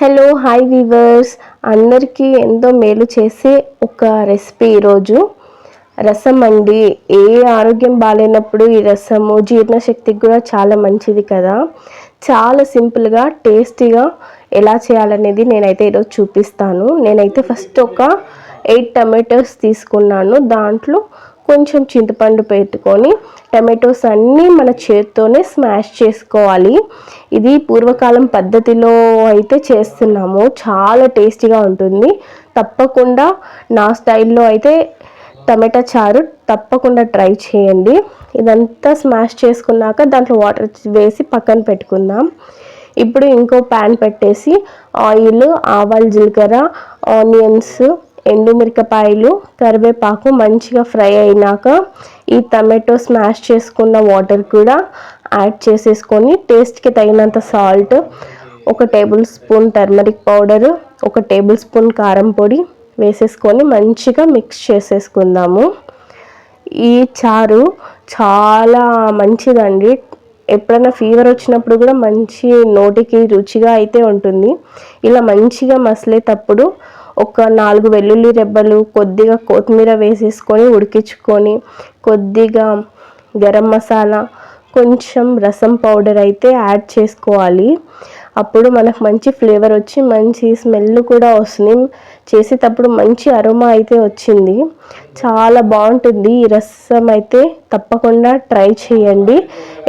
Hello hi weavers అందరికీ ఎంతో మేలు చేసే ఒక రెసిపీ ఈరోజు. రసం అండి. ఏ ఆరోగ్యం బాగాలేనప్పుడు ఈ రసము జీర్ణశక్తికి కూడా చాలా మంచిది కదా. చాలా సింపుల్గా టేస్టీగా ఎలా చేయాలనేది నేనైతే ఈరోజు చూపిస్తాను. నేనైతే ఫస్ట్ ఒక ఎయిట్ టమాటోస్ తీసుకున్నాను. దాంట్లో కొంచెం చింతపండు పెట్టుకొని టమాటోస్ అన్నీ మన చేత్తోనే స్మాష్ చేసుకోవాలి. ఇది పూర్వకాలం పద్ధతిలో అయితే చేస్తున్నాము. చాలా టేస్టీగా ఉంటుంది. తప్పకుండా నా స్టైల్లో అయితే టమాటా చారు తప్పకుండా ట్రై చేయండి. ఇదంతా స్మాష్ చేసుకున్నాక దాంట్లో వాటర్ వేసి పక్కన పెట్టుకుందాం. ఇప్పుడు ఇంకో ప్యాన్ పెట్టేసి ఆయిల్ ఆవాలు జీలకర్ర ఆనియన్స్ ఎండుమిరపకాయలు కరివేపాకు మంచిగా ఫ్రై అయినాక ఈ టమాటో స్మాష్ చేసుకున్న వాటర్ కూడా యాడ్ చేసేసుకొని టేస్ట్కి తగినంత సాల్ట్ ఒక టేబుల్ స్పూన్ టర్మరిక్ పౌడర్ ఒక టేబుల్ స్పూన్ కారం పొడి వేసేసుకొని మంచిగా మిక్స్ చేసేసుకుందాము. ఈ చారు చాలా మంచిదండి. ఎప్పుడైనా ఫీవర్ వచ్చినప్పుడు కూడా మంచి నోటికి రుచిగా అయితే ఉంటుంది. ఇలా మంచిగా మసలేటప్పుడు ఒక నాలుగు వెల్లుల్లి రెబ్బలు కొద్దిగా కొత్తిమీర వేసేసుకొని ఉడికించుకొని కొద్దిగా గరం మసాలా కొంచెం రసం పౌడర్ అయితే యాడ్ చేసుకోవాలి. అప్పుడు మనకు మంచి ఫ్లేవర్ వచ్చి మంచి స్మెల్ కూడా వస్తుంది. చేసేటప్పుడు మంచి అరుమా అయితే వచ్చింది. చాలా బాగుంటుంది. ఈ రసం అయితే తప్పకుండా ట్రై చేయండి.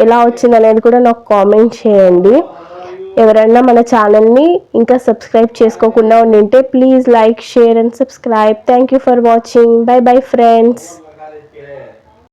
ఎలా వచ్చింది అనేది కూడా నాకు కామెంట్ చేయండి. ఎవరైనా మన ఛానల్ని ఇంకా సబ్స్క్రైబ్ చేసుకోకుండా ఉండింటే please like share and subscribe. Thank you for watching bye bye friends